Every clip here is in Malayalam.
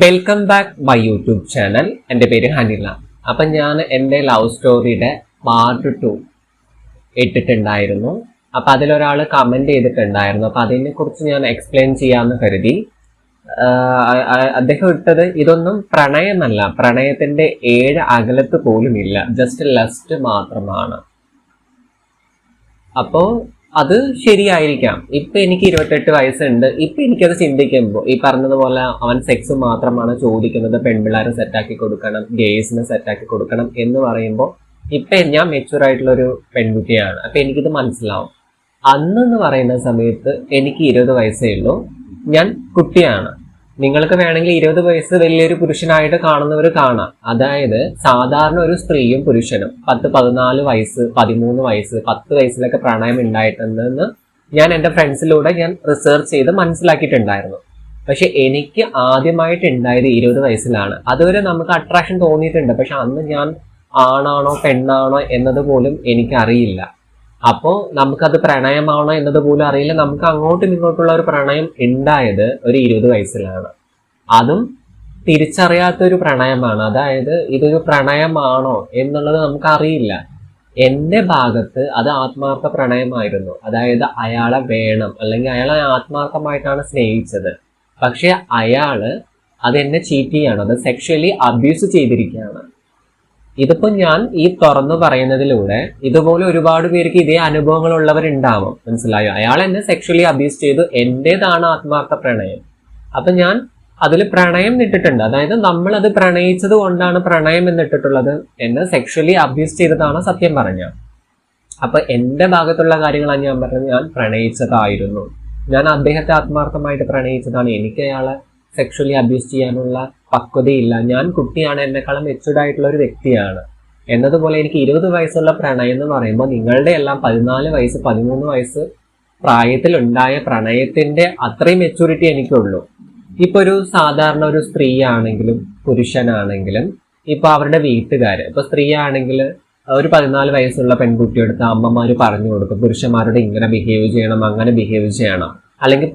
Welcome back my YouTube channel എന്റെ പേര് ഹനില. അപ്പം ഞാൻ എന്റെ ലവ് സ്റ്റോറിയുടെ പാർട്ട് ടു ഇട്ടിട്ടുണ്ടായിരുന്നു. അപ്പം അതിലൊരാൾ കമന്റ് ചെയ്തിട്ടുണ്ടായിരുന്നു. അപ്പം അതിനെക്കുറിച്ച് ഞാൻ എക്സ്പ്ലെയിൻ ചെയ്യാമെന്ന് കരുതി. അദ്ദേഹം ഇട്ടത് ഇതൊന്നും പ്രണയമല്ല. പ്രണയത്തിന്റെ ഏഴ് അകലത്ത് പോലും ഇല്ല ജസ്റ്റ് ലസ്റ്റ് മാത്രമാണ്. അപ്പോ അത് ശരിയായിരിക്കാം. ഇപ്പൊ എനിക്ക് ഇരുപത്തെട്ട് വയസ്സുണ്ട്. ഇപ്പൊ എനിക്കത് ചിന്തിക്കുമ്പോൾ ഈ പറഞ്ഞതുപോലെ അവൻ സെക്സ് മാത്രമാണ് ചോദിക്കുന്നത് പെൺപിള്ളേരെ സെറ്റാക്കി കൊടുക്കണം ഗേഴ്സിനെ സെറ്റാക്കി കൊടുക്കണം എന്ന് പറയുമ്പോൾ ഇപ്പൊ ഞാൻ മെച്ചൂർ ആയിട്ടുള്ള ഒരു പെൺകുട്ടിയാണ്. അപ്പൊ എനിക്കിത് മനസ്സിലാവും. അന്നെന്ന് പറയുന്ന സമയത്ത് എനിക്ക് ഇരുപത് വയസ്സേ ഉള്ളൂ. ഞാൻ കുട്ടിയാണ്. നിങ്ങൾക്ക് വേണമെങ്കിൽ ഇരുപത് വയസ്സ് വലിയൊരു പുരുഷനായിട്ട് കാണുന്നവർ കാണാം. അതായത് സാധാരണ ഒരു സ്ത്രീയും പുരുഷനും പത്ത് പതിനാല് വയസ്സ് പതിമൂന്ന് വയസ്സ് പത്ത് വയസ്സിലൊക്കെ പ്രണയം ഉണ്ടായിട്ടുണ്ടെന്ന് ഞാൻ എന്റെ ഫ്രണ്ട്സിലൂടെ ഞാൻ റിസർച്ച് ചെയ്ത് മനസ്സിലാക്കിയിട്ടുണ്ടായിരുന്നു. പക്ഷെ എനിക്ക് ആദ്യമായിട്ട് ഉണ്ടായത് ഇരുപത് വയസ്സിലാണ്. അതുവരെ നമുക്ക് അട്രാക്ഷൻ തോന്നിയിട്ടുണ്ട്. പക്ഷെ അന്ന് ഞാൻ ആണാണോ പെണ്ണാണോ എന്നത് പോലും എനിക്കറിയില്ല. അപ്പോൾ നമുക്കത് പ്രണയമാണോ എന്നത് പോലും അറിയില്ല. നമുക്ക് അങ്ങോട്ടും ഇങ്ങോട്ടുള്ള ഒരു പ്രണയം ഉണ്ടായത് ഒരു ഇരുപത് വയസ്സിലാണ്. അതും തിരിച്ചറിയാത്ത ഒരു പ്രണയമാണ്. അതായത് ഇതൊരു പ്രണയമാണോ എന്നുള്ളത് നമുക്ക് അറിയില്ല എന്റെ ഭാഗത്ത് അത് ആത്മാർത്ഥ പ്രണയമായിരുന്നു. അതായത് അയാളെ വേണം അല്ലെങ്കിൽ അയാളെ ആത്മാർത്ഥമായിട്ടാണ് സ്നേഹിച്ചത്. പക്ഷെ അയാൾ അത് എന്നെ ചീറ്റ് ചെയ്യാണ്. അത് സെക്ഷലി അബ്യൂസ് ചെയ്തിരിക്കുകയാണ്. ഇതിപ്പോ ഞാൻ ഈ തുറന്നു പറയുന്നതിലൂടെ ഇതുപോലെ ഒരുപാട് പേർക്ക് ഇതേ അനുഭവങ്ങൾ ഉള്ളവരുണ്ടാവും മനസ്സിലായോ? അയാൾ എന്നെ സെക്ഷലി അബ്യൂസ് ചെയ്തു. എന്റേതാണ് ആത്മാർത്ഥ പ്രണയം? അപ്പൊ ഞാൻ അതിൽ പ്രണയം ഇട്ടിട്ടുണ്ട്. അതായത് നമ്മൾ അത് പ്രണയിച്ചത് കൊണ്ടാണ് പ്രണയം എന്നിട്ടിട്ടുള്ളത്. എന്നെ സെക്ഷലി അബ്യൂസ് ചെയ്തതാണ് സത്യം പറഞ്ഞ. അപ്പൊ എന്റെ ഭാഗത്തുള്ള കാര്യങ്ങളാണ് ഞാൻ പറഞ്ഞത്. ഞാൻ പ്രണയിച്ചതായിരുന്നു. ഞാൻ അദ്ദേഹത്തെ ആത്മാർത്ഥമായിട്ട് പ്രണയിച്ചതാണ്. എനിക്ക് അയാളെ സെക്ഷലി അബ്യൂസ് ചെയ്യാനുള്ള പക്വതയില്ല. ഞാൻ കുട്ടിയാണ് എന്നെക്കാളും മെച്ചൂർഡ് ആയിട്ടുള്ള ഒരു വ്യക്തിയാണ്. എന്നതുപോലെ എനിക്ക് ഇരുപത് വയസ്സുള്ള പ്രണയം എന്ന് പറയുമ്പോൾ നിങ്ങളുടെ എല്ലാം പതിനാല് വയസ്സ് പതിമൂന്ന് വയസ്സ് പ്രായത്തിൽ ഉണ്ടായ പ്രണയത്തിന്റെ അത്രയും മെച്ചൂരിറ്റി എനിക്കുള്ളൂ. ഇപ്പൊ ഒരു സാധാരണ ഒരു സ്ത്രീ ആണെങ്കിലും പുരുഷനാണെങ്കിലും ഇപ്പൊ അവരുടെ വീട്ടുകാര് ഇപ്പൊ സ്ത്രീ ആണെങ്കിൽ ഒരു പതിനാല് വയസ്സുള്ള പെൺകുട്ടിയെടുത്ത് അമ്മമാര് പറഞ്ഞു കൊടുക്കും പുരുഷന്മാരോട് ഇങ്ങനെ ബിഹേവ് ചെയ്യണം അങ്ങനെ ബിഹേവ് ചെയ്യണം. അല്ലെങ്കിൽ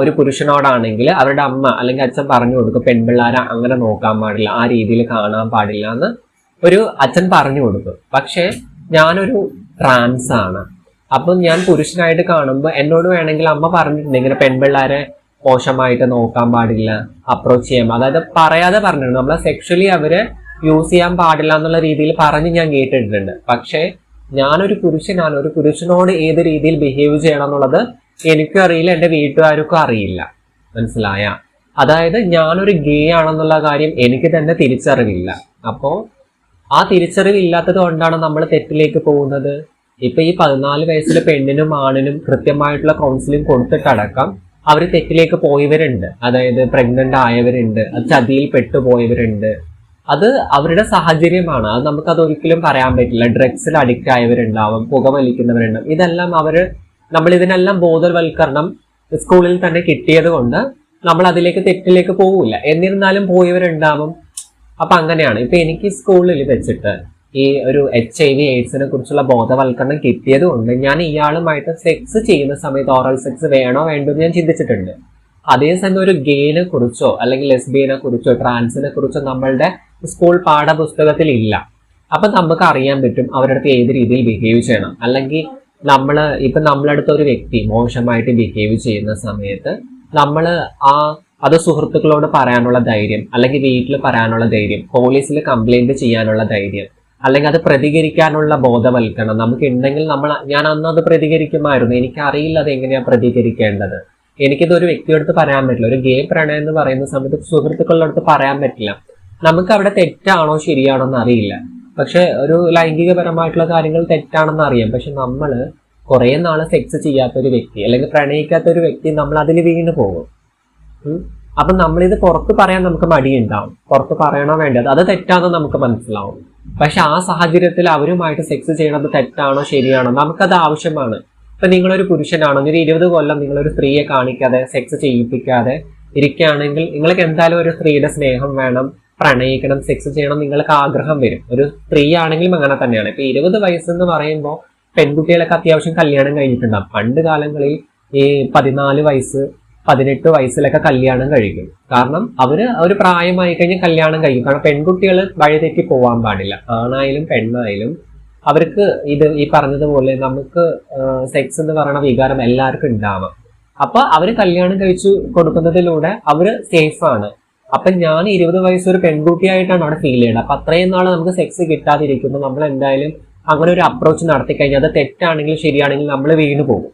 ഒരു പുരുഷനോടാണെങ്കിൽ അവരുടെ അമ്മ അല്ലെങ്കിൽ അച്ഛൻ പറഞ്ഞു കൊടുക്കും പെൺപിള്ളാരെ അങ്ങനെ നോക്കാൻ പാടില്ല ആ രീതിയിൽ കാണാൻ പാടില്ല എന്ന് ഒരു അച്ഛൻ പറഞ്ഞു കൊടുക്കും. പക്ഷേ ഞാനൊരു ട്രാൻസ് ആണ്. അപ്പം ഞാൻ പുരുഷനായിട്ട് കാണുമ്പോൾ എന്നോട് വേണമെങ്കിൽ അമ്മ പറഞ്ഞിട്ടുണ്ട് ഇങ്ങനെ പെൺപിള്ളാരെ മോശമായിട്ട് നോക്കാൻ പാടില്ല അപ്രോച്ച് ചെയ്യാൻ അതായത് പറയാതെ പറഞ്ഞിട്ടുണ്ട്. നമ്മളെ സെക്ഷലി അവരെ യൂസ് ചെയ്യാൻ പാടില്ല എന്നുള്ള രീതിയിൽ പറഞ്ഞ് ഞാൻ കേട്ടിട്ടുണ്ട്. പക്ഷേ ഞാനൊരു പുരുഷനാണ്. ഒരു പുരുഷനോട് ഏത് രീതിയിൽ ബിഹേവ് ചെയ്യണം എന്നുള്ളത് എനിക്കും അറിയില്ല എന്റെ വീട്ടുകാർക്കും അറിയില്ല. മനസ്സിലായ? അതായത് ഞാനൊരു ഗേ ആണെന്നുള്ള കാര്യം എനിക്ക് തന്നെ തിരിച്ചറിവില്ല. അപ്പോൾ ആ തിരിച്ചറിവില്ലാത്തത് കൊണ്ടാണ് നമ്മൾ തെറ്റിലേക്ക് പോകുന്നത്. ഇപ്പൊ ഈ പതിനാല് വയസ്സിലെ പെണ്ണിനും ആണിനും കൃത്യമായിട്ടുള്ള കൗൺസിലിംഗ് കൊടുത്തിട്ടടക്കം അവർ തെറ്റിലേക്ക് പോയവരുണ്ട്. അതായത് പ്രഗ്നന്റ് ആയവരുണ്ട് അത് ചതിയിൽ പെട്ടുപോയവരുണ്ട്. അത് അവരുടെ സാഹചര്യമാണ്. അത് നമുക്കത് ഒരിക്കലും പറയാൻ പറ്റില്ല. ഡ്രഗ്സിൽ അഡിക്റ്റ് ആയവരുണ്ടാവും പുകവലിക്കുന്നവരുണ്ടാവും. ഇതെല്ലാം അവർ നമ്മൾ ഇതിനെല്ലാം ബോധവൽക്കരണം സ്കൂളിൽ തന്നെ കിട്ടിയത് കൊണ്ട് നമ്മൾ അതിലേക്ക് തെറ്റിലേക്ക് പോകില്ല എന്നിരുന്നാലും പോയവരുണ്ടാവും. അപ്പൊ അങ്ങനെയാണ്. ഇപ്പൊ എനിക്ക് സ്കൂളിൽ വെച്ചിട്ട് ഈ ഒരു എച്ച് ഐ വി എയ്ഡ്സിനെ കുറിച്ചുള്ള ബോധവൽക്കരണം കിട്ടിയത് കൊണ്ട് ഞാൻ ഇയാളുമായിട്ട് സെക്സ് ചെയ്യുന്ന സമയത്ത് ഓറൽ സെക്സ് വേണോ വേണ്ടോ എന്ന് ഞാൻ ചിന്തിച്ചിട്ടുണ്ട്. അതേസമയം ഒരു ഗെയിനെ കുറിച്ചോ അല്ലെങ്കിൽ ലെസ്ബിയനെ കുറിച്ചോ ട്രാൻസിനെ കുറിച്ചോ നമ്മളുടെ സ്കൂൾ പാഠപുസ്തകത്തിൽ ഇല്ല അപ്പൊ നമുക്ക് അറിയാൻ പറ്റും അവരുടെ അടുത്ത് ഏത് രീതിയിൽ ബിഹേവ് ചെയ്യണം. അല്ലെങ്കിൽ നമ്മൾ ഇപ്പം നമ്മളടുത്ത ഒരു വ്യക്തി മോശമായിട്ട് ബിഹേവ് ചെയ്യുന്ന സമയത്ത് നമ്മൾ ആ അത് സുഹൃത്തുക്കളോട് പറയാനുള്ള ധൈര്യം അല്ലെങ്കിൽ വീട്ടിൽ പറയാനുള്ള ധൈര്യം പോലീസിൽ കംപ്ലൈന്റ് ചെയ്യാനുള്ള ധൈര്യം അല്ലെങ്കിൽ അത് പ്രതികരിക്കാനുള്ള ബോധവൽക്കരണം നമുക്ക് ഉണ്ടെങ്കിൽ നമ്മൾ ഞാൻ അന്ന് അത് പ്രതികരിക്കുമായിരുന്നു. എനിക്കറിയില്ല അത് എങ്ങനെയാണ് പ്രതികരിക്കേണ്ടത്. എനിക്കിത് ഒരു വ്യക്തിയോടുത്ത് പറയാൻ പറ്റില്ല. ഒരു ഗേ പ്രണയം എന്ന് പറയുന്ന സമയത്ത് സുഹൃത്തുക്കളുടെ അടുത്ത് പറയാൻ പറ്റില്ല. നമുക്ക് അവിടെ തെറ്റാണോ ശരിയാണോ എന്ന് അറിയില്ല. പക്ഷെ ഒരു ലൈംഗികപരമായിട്ടുള്ള കാര്യങ്ങൾ തെറ്റാണെന്ന് അറിയാം. പക്ഷെ നമ്മൾ കുറെ നാൾ സെക്സ് ചെയ്യാത്ത ഒരു വ്യക്തി അല്ലെങ്കിൽ പ്രണയിക്കാത്ത ഒരു വ്യക്തി നമ്മൾ അതിൽ വീണ് പോകും. അപ്പം നമ്മളിത് പുറത്ത് പറയാൻ നമുക്ക് മടിയുണ്ടാവും. പുറത്ത് പറയണോ വേണ്ടത്? അത് തെറ്റാണെന്ന് നമുക്ക് മനസ്സിലാവും. പക്ഷെ ആ സാഹചര്യത്തിൽ അവരുമായിട്ട് സെക്സ് ചെയ്യണത് തെറ്റാണോ ശരിയാണോ? നമുക്കത് ആവശ്യമാണ്. ഇപ്പൊ നിങ്ങളൊരു പുരുഷനാണോ ഒരു ഇരുപത് കൊല്ലം നിങ്ങളൊരു സ്ത്രീയെ കാണിക്കാതെ സെക്സ് ചെയ്യിപ്പിക്കാതെ ഇരിക്കുകയാണെങ്കിൽ നിങ്ങൾക്ക് എന്തായാലും ഒരു സ്ത്രീയുടെ സ്നേഹം വേണം. പ്രണയിക്കണം സെക്സ് ചെയ്യണം നിങ്ങൾക്ക് ആഗ്രഹം വരും. ഒരു സ്ത്രീ ആണെങ്കിലും അങ്ങനെ തന്നെയാണ്. ഇപ്പൊ ഇരുപത് വയസ്സെന്ന് പറയുമ്പോൾ പെൺകുട്ടികളൊക്കെ അത്യാവശ്യം കല്യാണം കഴിഞ്ഞിട്ടുണ്ടാകും പണ്ട് കാലങ്ങളിൽ ഈ പതിനാല് വയസ്സ് പതിനെട്ട് വയസ്സിലൊക്കെ കല്യാണം കഴിക്കും. കാരണം അവർ ഒരു പ്രായമായി കഴിഞ്ഞാൽ കല്യാണം കഴിക്കും. കാരണം പെൺകുട്ടികൾ വഴിതെറ്റി പോവാൻ പാടില്ല. ആണായാലും പെണ്ണായാലും അവർക്ക് ഇത് ഈ പറഞ്ഞതുപോലെ നമുക്ക് സെക്സ് എന്ന് പറയുന്ന വികാരം എല്ലാവർക്കും ഉണ്ടാവാം. അപ്പൊ അവർ കല്യാണം കഴിച്ചു കൊടുക്കുന്നതിലൂടെ അവർ സേഫ് ആണ്. അപ്പൊ ഞാൻ ഇരുപത് വയസ്സ് ഒരു പെൺകുട്ടിയായിട്ടാണ് അവിടെ ഫീൽ ചെയ്യുന്നത്. അപ്പൊ അത്രയും നാൾ നമുക്ക് സെക്സ് കിട്ടാതിരിക്കുമ്പോൾ നമ്മൾ എന്തായാലും അങ്ങനെ ഒരു അപ്രോച്ച് നടത്തി കഴിഞ്ഞാൽ അത് തെറ്റാണെങ്കിൽ ശരിയാണെങ്കിൽ നമ്മൾ വീണ് പോകും.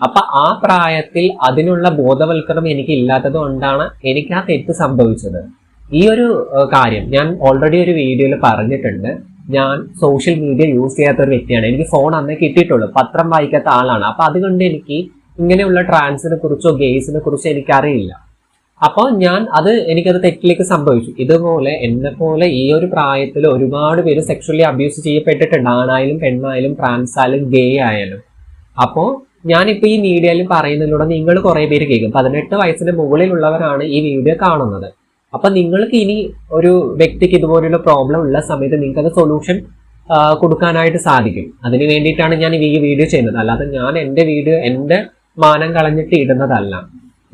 അപ്പൊ ആ പ്രായത്തിൽ അതിനുള്ള ബോധവൽക്കരണം എനിക്ക് ഇല്ലാത്തത് കൊണ്ടാണ് എനിക്ക് ആ തെറ്റ് സംഭവിച്ചത്. ഈ ഒരു കാര്യം ഞാൻ ഓൾറെഡി ഒരു വീഡിയോയിൽ പറഞ്ഞിട്ടുണ്ട്. ഞാൻ സോഷ്യൽ മീഡിയ യൂസ് ചെയ്യാത്ത ഒരു വ്യക്തിയാണ്. എനിക്ക് ഫോൺ അന്നേ കിട്ടിയിട്ടുള്ളൂ. പത്രം വായിക്കാത്ത ആളാണ്. അപ്പൊ അതുകൊണ്ട് എനിക്ക് ഇങ്ങനെയുള്ള ട്രാൻസിനെ കുറിച്ചോ ഗെയ്സിനെ കുറിച്ചോ എനിക്കറിയില്ല. അപ്പോൾ ഞാൻ അത് എനിക്കത് തെറ്റിലേക്ക് സംഭവിച്ചു. ഇതുപോലെ എന്നെ പോലെ ഈ ഒരു പ്രായത്തിൽ ഒരുപാട് പേര് സെക്ഷലി അബ്യൂസ് ചെയ്യപ്പെട്ടിട്ടുണ്ട്. ആണായാലും പെണ്ണായാലും ട്രാൻസ് ആയാലും ഗേ ആയാലും അപ്പോൾ ഞാനിപ്പോൾ ഈ മീഡിയയിൽ പറയുന്നതിലൂടെ നിങ്ങൾ കുറേ പേര് കേൾക്കും. പതിനെട്ട് വയസ്സിന് മുകളിലുള്ളവരാണ് ഈ വീഡിയോ കാണുന്നത്. അപ്പൊ നിങ്ങൾക്ക് ഇനി ഒരു വ്യക്തിക്ക് ഇതുപോലെയുള്ള പ്രോബ്ലം ഉള്ള സമയത്ത് നിങ്ങൾക്ക് അത് സൊല്യൂഷൻ കൊടുക്കാനായിട്ട് സാധിക്കും. അതിന് വേണ്ടിയിട്ടാണ് ഞാൻ ഈ വീഡിയോ ചെയ്യുന്നത്. അല്ലാതെ ഞാൻ എന്റെ വീഡിയോ എന്റെ മാനം കളഞ്ഞിട്ട് ഇടുന്നതല്ല.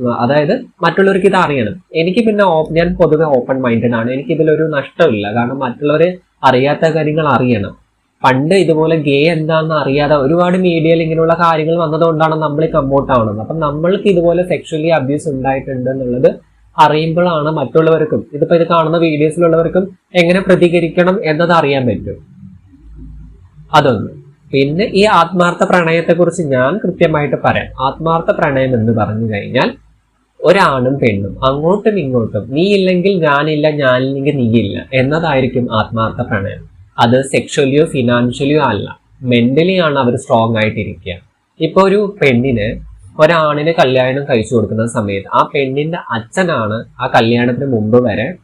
അതായത് മറ്റുള്ളവർക്ക് ഇത് അറിയണം. എനിക്ക് പിന്നെ ഞാൻ പൊതുവെ ഓപ്പൺ മൈൻഡഡ് ആണ്. എനിക്ക് ഇതിലൊരു നഷ്ടമില്ല. കാരണം മറ്റുള്ളവരെ അറിയാത്ത കാര്യങ്ങൾ അറിയണം. പണ്ട് ഇതുപോലെ ഗേ എന്താണെന്ന് അറിയാതെ ഒരുപാട് മീഡിയയിൽ ഇങ്ങനെയുള്ള കാര്യങ്ങൾ വന്നതുകൊണ്ടാണ് നമ്മൾ കമ്പോട്ട് ആവുന്നത് അപ്പം നമ്മൾക്ക് ഇതുപോലെ സെക്ഷലി അബ്യൂസ് ഉണ്ടായിട്ടുണ്ട് എന്നുള്ളത് അറിയുമ്പോഴാണ് മറ്റുള്ളവർക്കും ഇതിപ്പോൾ ഇത് കാണുന്ന വീഡിയോസിലുള്ളവർക്കും എങ്ങനെ പ്രതികരിക്കണം എന്നത് അറിയാൻ പറ്റും. അതൊന്ന്. പിന്നെ ഈ ആത്മാർത്ഥ പ്രണയത്തെക്കുറിച്ച് ഞാൻ കൃത്യമായിട്ട് പറയാം. ആത്മാർത്ഥ പ്രണയം എന്ന് പറഞ്ഞു കഴിഞ്ഞാൽ ഒരാണും പെണ്ണും. അങ്ങോട്ടും ഇങ്ങോട്ടും. നീ ഇല്ലെങ്കിൽ ഞാനില്ല ഞാനില്ലെങ്കിൽ നീയില്ല എന്നതായിരിക്കും ആത്മാർത്ഥ പ്രണയം. അത് സെക്ഷലിയോ ഫിനാൻഷ്യലിയോ അല്ല. മെന്റലി ആണ് അവർ സ്ട്രോങ് ആയിട്ടിരിക്കുക. ഇപ്പൊ ഒരു പെണ്ണിന് ഒരാണിന് കല്യാണം കഴിച്ചു കൊടുക്കുന്ന സമയത്ത് ആ പെണ്ണിന്റെ അച്ഛനാണ് ആ കല്യാണത്തിന് മുമ്പ് വരെ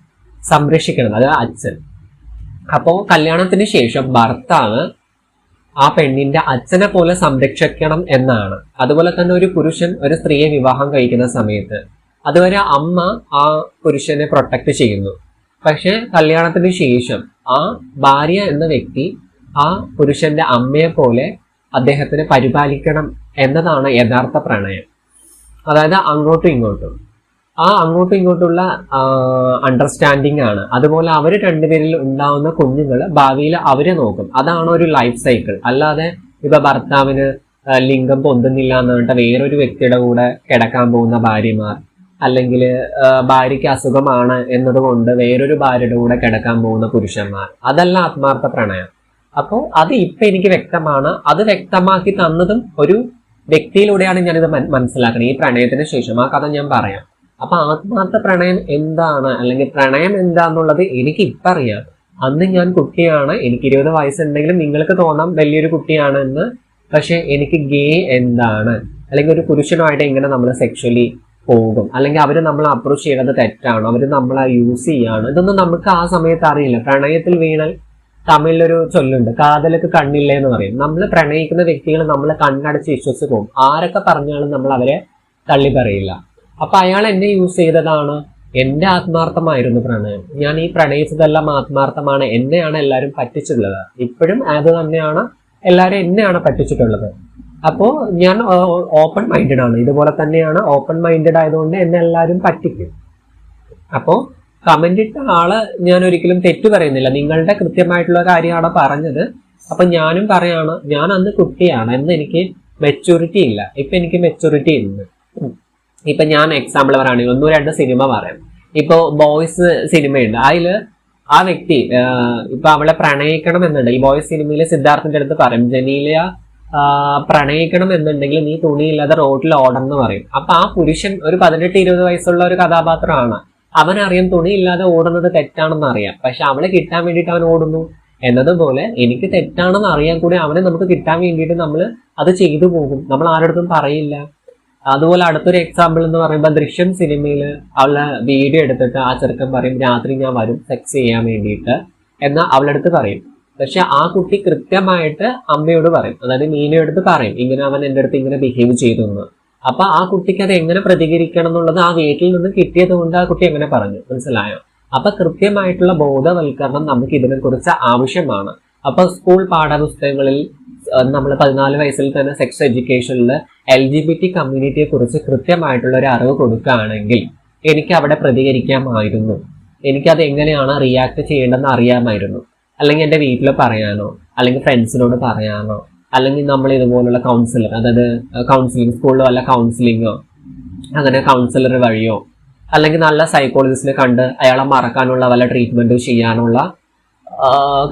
സംരക്ഷിക്കുന്നത്. അത് അച്ഛൻ. അപ്പോൾ കല്യാണത്തിന് ശേഷം ഭർത്താവ് ആ പെണ്ണിന്റെ അച്ഛനെ പോലെ സംരക്ഷിക്കണം എന്നാണ്. അതുപോലെ തന്നെ ഒരു പുരുഷൻ ഒരു സ്ത്രീയെ വിവാഹം കഴിക്കുന്ന സമയത്ത് അതുവരെ അമ്മ ആ പുരുഷനെ പ്രൊട്ടക്ട് ചെയ്യുന്നു. പക്ഷെ കല്യാണത്തിന് ശേഷം ആ ഭാര്യ എന്ന വ്യക്തി ആ പുരുഷന്റെ അമ്മയെ പോലെ അദ്ദേഹത്തിനെ പരിപാലിക്കണം എന്നതാണ് യഥാർത്ഥ പ്രണയം. അതായത് അങ്ങോട്ടും ഇങ്ങോട്ടും. ആ അങ്ങോട്ടും ഇങ്ങോട്ടുള്ള അണ്ടർസ്റ്റാൻഡിങ് ആണ്. അതുപോലെ അവർ രണ്ടുപേരിൽ ഉണ്ടാവുന്ന കുഞ്ഞുങ്ങൾ ഭാവിയിൽ അവരെ നോക്കും. അതാണ് ഒരു ലൈഫ് സൈക്കിൾ അല്ലാതെ ഇപ്പൊ ഭർത്താവിന് ലിംഗം പൊന്തുന്നില്ല എന്ന് പറഞ്ഞിട്ട് വേറൊരു വ്യക്തിയുടെ കൂടെ കിടക്കാൻ പോകുന്ന ഭാര്യമാർ അല്ലെങ്കിൽ ഭാര്യയ്ക്ക് അസുഖമാണ് എന്നതുകൊണ്ട് വേറൊരു ഭാര്യയുടെ കൂടെ കിടക്കാൻ പോകുന്ന പുരുഷന്മാർ അതല്ല ആത്മാർത്ഥ പ്രണയം. അപ്പോൾ അത് ഇപ്പൊ എനിക്ക് വ്യക്തമാണ്. അത് വ്യക്തമാക്കി തന്നതും ഒരു വ്യക്തിയിലൂടെയാണ് ഞാനിത് മനസ്സിലാക്കുന്നത് ഈ പ്രണയത്തിന് ശേഷം ആ കഥ ഞാൻ പറയാം. അപ്പൊ ആത്മാർത്ഥ പ്രണയം എന്താണ്? അല്ലെങ്കിൽ പ്രണയം എന്താന്നുള്ളത് എനിക്ക് ഇപ്പം അറിയാം അന്ന് ഞാൻ കുട്ടിയാണ്. എനിക്ക് ഇരുപത് വയസ്സുണ്ടെങ്കിലും നിങ്ങൾക്ക് തോന്നാം വലിയൊരു കുട്ടിയാണ് എന്ന് പക്ഷെ എനിക്ക് ഗേ എന്താണ്? അല്ലെങ്കിൽ ഒരു പുരുഷനുമായിട്ട് എങ്ങനെ നമ്മൾ സെക്ഷലി പോകും? അല്ലെങ്കിൽ അവർ നമ്മൾ അപ്രോച്ച് ചെയ്യുന്നത് തെറ്റാണോ? അവർ നമ്മളെ യൂസ് ചെയ്യാണ്? ഇതൊന്നും നമുക്ക് ആ സമയത്ത് അറിയില്ല. പ്രണയത്തിൽ വീണാൽ തമിഴിലൊരു ചൊല്ലുണ്ട്. കാതലൊക്കെ കണ്ണില്ല എന്ന് പറയും. നമ്മൾ പ്രണയിക്കുന്ന വ്യക്തികൾ നമ്മൾ കണ്ണടച്ച് വിശ്വസിച്ച് പോകും. ആരൊക്കെ പറഞ്ഞാലും നമ്മൾ അവരെ തള്ളി പറയില്ല. അപ്പൊ അയാൾ എന്നെ യൂസ് ചെയ്തതാണ്. എന്റെ ആത്മാർത്ഥമായിരുന്നു പ്രണയം. ഞാൻ ഈ പ്രണയിച്ചതെല്ലാം ആത്മാർത്ഥമാണ്. എന്നെയാണ് എല്ലാവരും പറ്റിച്ചിട്ടുള്ളത്. ഇപ്പോഴും അത് തന്നെയാണ് എല്ലാവരും എന്നെയാണ് പറ്റിച്ചിട്ടുള്ളത്. അപ്പോൾ ഞാൻ ഓപ്പൺ മൈൻഡഡ് ആണ്. ഇതുപോലെ തന്നെയാണ് ഓപ്പൺ മൈൻഡഡ് ആയതുകൊണ്ട് എന്നെ എല്ലാവരും പറ്റിക്കും. അപ്പോൾ കമന്റ് ഇട്ട ആൾ ഞാൻ ഒരിക്കലും തെറ്റു പറയുന്നില്ല. നിങ്ങളുടെ കൃത്യമായിട്ടുള്ള കാര്യമാണ് പറഞ്ഞത്. അപ്പൊ ഞാനും പറയാണ് ഞാൻ അന്ന് കുട്ടിയാണ്. എന്ന് എനിക്ക് മെച്ചൂരിറ്റി ഇല്ല. ഇപ്പൊ എനിക്ക് മെച്ചൂരിറ്റി ഉണ്ട്. ഇപ്പൊ ഞാൻ എക്സാമ്പിൾ പറയുകയാണെങ്കിൽ ഒന്നും രണ്ട് സിനിമ പറയാം. ഇപ്പൊ ബോയ്സ് സിനിമയുണ്ട് അതിൽ ആ വ്യക്തി ഇപ്പൊ അവളെ പ്രണയിക്കണം എന്നുണ്ട് ഈ ബോയ്സ് സിനിമയിൽ സിദ്ധാർത്ഥിന്റെ അടുത്ത് പറയും ജനീല ആഹ് പ്രണയിക്കണം എന്നുണ്ടെങ്കിൽ നീ തുണിയില്ലാതെ റോഡിൽ ഓടണം പറയും. അപ്പൊ ആ പുരുഷൻ ഒരു പതിനെട്ട് ഇരുപത് വയസ്സുള്ള ഒരു കഥാപാത്രമാണ്. അവനറിയാം തുണിയില്ലാതെ ഓടുന്നത് തെറ്റാണെന്ന് അറിയാം. പക്ഷെ അവളെ കിട്ടാൻ വേണ്ടിയിട്ട് അവൻ ഓടുന്നു. എന്നതുപോലെ എനിക്ക് തെറ്റാണെന്ന് അറിയാൻ കൂടി അവനെ നമുക്ക് കിട്ടാൻ വേണ്ടിയിട്ട് നമ്മൾ അത് ചെയ്തു പോകും. നമ്മൾ ആരുടെ പറയില്ല. അതുപോലെ അടുത്തൊരു എക്സാമ്പിൾ എന്ന് പറയുമ്പോൾ ദൃശ്യം സിനിമയിൽ അവളെ വീഡിയോ എടുത്തിട്ട് ആ ചെറുക്കൻ പറയും രാത്രി ഞാൻ വരും സെക്സ് ചെയ്യാൻ വേണ്ടിയിട്ട് എന്ന് അവളുടെ അടുത്ത് പറയും. പക്ഷെ ആ കുട്ടി കൃത്യമായിട്ട് അമ്മയോട് പറയും. അതായത് മീനയുടെ അടുത്ത് പറയും ഇങ്ങനെ അവൻ എന്റെ അടുത്ത് ഇങ്ങനെ ബിഹേവ് ചെയ്തു എന്ന്. അപ്പൊ ആ കുട്ടിക്ക് അത് എങ്ങനെ പ്രതികരിക്കണം എന്നുള്ളത് ആ വീട്ടിൽ നിന്ന് കിട്ടിയത് കൊണ്ട് ആ കുട്ടി എങ്ങനെ പറഞ്ഞു. മനസ്സിലായോ? അപ്പൊ കൃത്യമായിട്ടുള്ള ബോധവൽക്കരണം നമുക്ക് ഇതിനെക്കുറിച്ച് ആവശ്യമാണ്. അപ്പൊ സ്കൂൾ പാഠപുസ്തകങ്ങളിൽ നമ്മൾ പതിനാല് വയസ്സിൽ തന്നെ സെക്സ് എഡ്യൂക്കേഷനിൽ എൽ ജി ബി ടി കമ്മ്യൂണിറ്റിയെ കുറിച്ച് കൃത്യമായിട്ടുള്ള ഒരു അറിവ് കൊടുക്കുകയാണെങ്കിൽ എനിക്ക് അവിടെ പ്രതികരിക്കാമായിരുന്നു. എനിക്കത് എങ്ങനെയാണ് റിയാക്ട് ചെയ്യേണ്ടതെന്ന് അറിയാമായിരുന്നു. അല്ലെങ്കിൽ എന്റെ വീട്ടിൽ പറയാനോ അല്ലെങ്കിൽ ഫ്രണ്ട്സിനോട് പറയാനോ അല്ലെങ്കിൽ നമ്മൾ ഇതുപോലുള്ള കൗൺസിലർ അതായത് കൗൺസിലിംഗ് സ്കൂളിലോ അല്ല കൗൺസിലിങ്ങോ അങ്ങനെ കൗൺസിലർ വഴിയോ അല്ലെങ്കിൽ നല്ല സൈക്കോളജിസ്റ്റിനെ കണ്ട് അയാളെ മറക്കാനുള്ള വല്ല ട്രീറ്റ്മെന്റും ചെയ്യാനുള്ള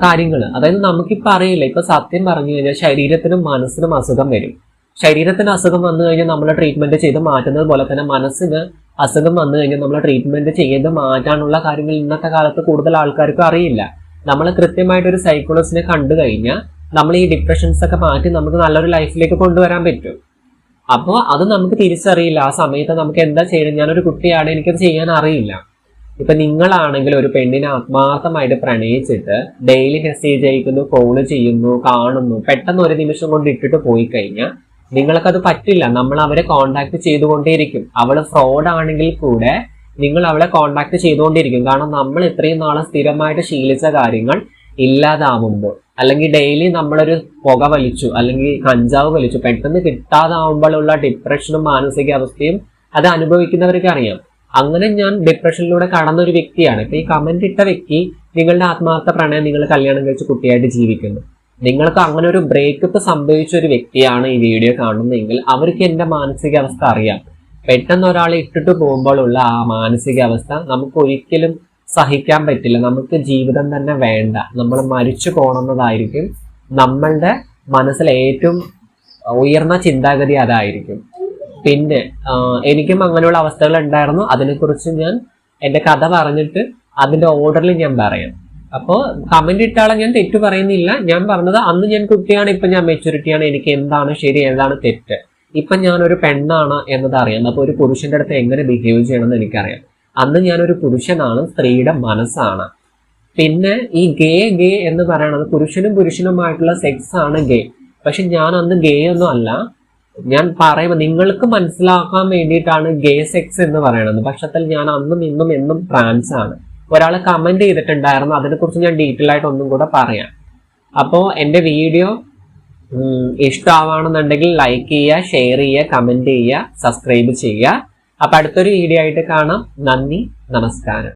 കാര്യങ്ങൾ അതായത് നമുക്കിപ്പോൾ അറിയില്ല. ഇപ്പൊ സത്യം പറഞ്ഞു കഴിഞ്ഞാൽ ശരീരത്തിനും മനസ്സിനും അസുഖം വരും. ശരീരത്തിന് അസുഖം വന്നു കഴിഞ്ഞാൽ നമ്മൾ ട്രീറ്റ്മെന്റ് ചെയ്ത് മാറ്റുന്നത് പോലെ തന്നെ മനസ്സിന് അസുഖം വന്നു കഴിഞ്ഞാൽ നമ്മൾ ട്രീറ്റ്മെന്റ് ചെയ്ത് മാറ്റാനുള്ള കാര്യങ്ങൾ ഇന്നത്തെ കാലത്ത് കൂടുതൽ ആൾക്കാർക്കും അറിയില്ല. നമ്മൾ കൃത്യമായിട്ട് ഒരു സൈക്കോളജിസ്റ്റിനെ കണ്ടു കഴിഞ്ഞാൽ നമ്മൾ ഈ ഡിപ്രഷൻസ് ഒക്കെ മാറ്റി നമുക്ക് നല്ലൊരു ലൈഫിലേക്ക് കൊണ്ടുവരാൻ പറ്റും. അപ്പോൾ അത് നമുക്ക് തിരിച്ചറിയില്ല. ആ സമയത്ത് നമുക്ക് എന്താ ചെയ്യണം ഞാനൊരു കുട്ടിയാണ് എനിക്കത് ചെയ്യാൻ അറിയില്ല. ഇപ്പൊ നിങ്ങളാണെങ്കിൽ ഒരു പെണ്ണിനെ ആത്മാർത്ഥമായിട്ട് പ്രണയിച്ചിട്ട് ഡെയിലി മെസ്സേജ് അയക്കുന്നു കോൾ ചെയ്യുന്നു കാണുന്നു പെട്ടെന്ന് ഒരു നിമിഷം കൊണ്ട് ഇട്ടിട്ട് പോയി കഴിഞ്ഞാൽ നിങ്ങൾക്കത് പറ്റില്ല. നമ്മൾ അവരെ കോണ്ടാക്ട് ചെയ്തുകൊണ്ടേയിരിക്കും. അവൾ ഫ്രോഡ് ആണെങ്കിൽ കൂടെ നിങ്ങൾ അവളെ കോണ്ടാക്ട് ചെയ്തുകൊണ്ടിരിക്കും കാരണം നമ്മൾ ഇത്രയും നാളെ സ്ഥിരമായിട്ട് ശീലിച്ച കാര്യങ്ങൾ ഇല്ലാതാവുമ്പോൾ അല്ലെങ്കിൽ ഡെയിലി നമ്മളൊരു പുക വലിച്ചു അല്ലെങ്കിൽ കഞ്ചാവ് വലിച്ചു പെട്ടെന്ന് കിട്ടാതാവുമ്പോഴുള്ള ഡിപ്രഷനും മാനസികാവസ്ഥയും അത് അനുഭവിക്കുന്നവർക്ക് അറിയാം. അങ്ങനെ ഞാൻ ഡിപ്രഷനിലൂടെ കടന്ന ഒരു വ്യക്തിയാണ്. ഇപ്പൊ ഈ കമന്റ് ഇട്ട വ്യക്തി നിങ്ങളുടെ ആത്മാർത്ഥ പ്രണയം നിങ്ങൾ കല്യാണം കഴിച്ച് കുട്ടിയായിട്ട് ജീവിക്കുന്നു. നിങ്ങൾക്ക് അങ്ങനെ ഒരു ബ്രേക്കപ്പ് സംഭവിച്ച ഒരു വ്യക്തിയാണ് ഈ വീഡിയോ കാണുന്നതെങ്കിൽ അവർക്ക് എന്റെ മാനസികാവസ്ഥ അറിയാം. പെട്ടെന്ന് ഒരാൾ ഇട്ടിട്ട് പോകുമ്പോഴുള്ള ആ മാനസികാവസ്ഥ നമുക്ക് ഒരിക്കലും സഹിക്കാൻ പറ്റില്ല. നമുക്ക് ജീവിതം തന്നെ വേണ്ട. നമ്മൾ മരിച്ചു പോകണമെന്നതായിരിക്കും നമ്മളുടെ മനസ്സിൽ ഏറ്റവും ഉയർന്ന ചിന്താഗതി അതായിരിക്കും. പിന്നെ എനിക്കും അങ്ങനെയുള്ള അവസ്ഥകൾ ഉണ്ടായിരുന്നു. അതിനെക്കുറിച്ച് ഞാൻ എന്റെ കഥ പറഞ്ഞിട്ട് അതിന്റെ ഓർഡറിൽ ഞാൻ പറയാം. അപ്പോൾ കമന്റ് ഇട്ടാളെ ഞാൻ തെറ്റ് പറയുന്നില്ല. ഞാൻ പറഞ്ഞത് അന്ന് ഞാൻ കുട്ടിയാണ് ഇപ്പം ഞാൻ മെച്ചൂരിറ്റിയാണ് എനിക്ക് എന്താണ് ശരി എന്താണ് തെറ്റ്? ഇപ്പം ഞാനൊരു പെണ്ണാണ് എന്നത് അറിയാം. അപ്പോൾ ഒരു പുരുഷന്റെ അടുത്ത് എങ്ങനെ ബിഹേവ് ചെയ്യണമെന്ന് എനിക്കറിയാം. അന്ന് ഞാനൊരു പുരുഷനാണ് സ്ത്രീയുടെ മനസ്സാണ്. പിന്നെ ഈ ഗേ ഗേ എന്ന് പറയണത് പുരുഷനും പുരുഷനുമായിട്ടുള്ള സെക്സ് ആണ് ഗേ. പക്ഷെ ഞാൻ അന്ന് ഗേ ഒന്നും അല്ല. ഞാൻ പറയുമ്പോൾ നിങ്ങൾക്ക് മനസ്സിലാക്കാൻ വേണ്ടിയിട്ടാണ് ഗേ സെക്സ് എന്ന് പറയുന്നത്. പക്ഷത്തിൽ ഞാൻ അന്നും ഇന്നും എന്നും ട്രാൻസ് ആണ്. ഒരാൾ കമന്റ് ചെയ്തിട്ടുണ്ടായിരുന്നു. അതിനെക്കുറിച്ച് ഞാൻ ഡീറ്റെയിൽ ആയിട്ട് ഒന്നും കൂടെ പറയാം. അപ്പോൾ എന്റെ വീഡിയോ ഇഷ്ടമാവാണെന്നുണ്ടെങ്കിൽ ലൈക്ക് ചെയ്യുക ഷെയർ ചെയ്യുക കമന്റ് ചെയ്യുക സബ്സ്ക്രൈബ് ചെയ്യുക. അപ്പൊ അടുത്തൊരു വീഡിയോ ആയിട്ട് കാണാം. നന്ദി നമസ്കാരം.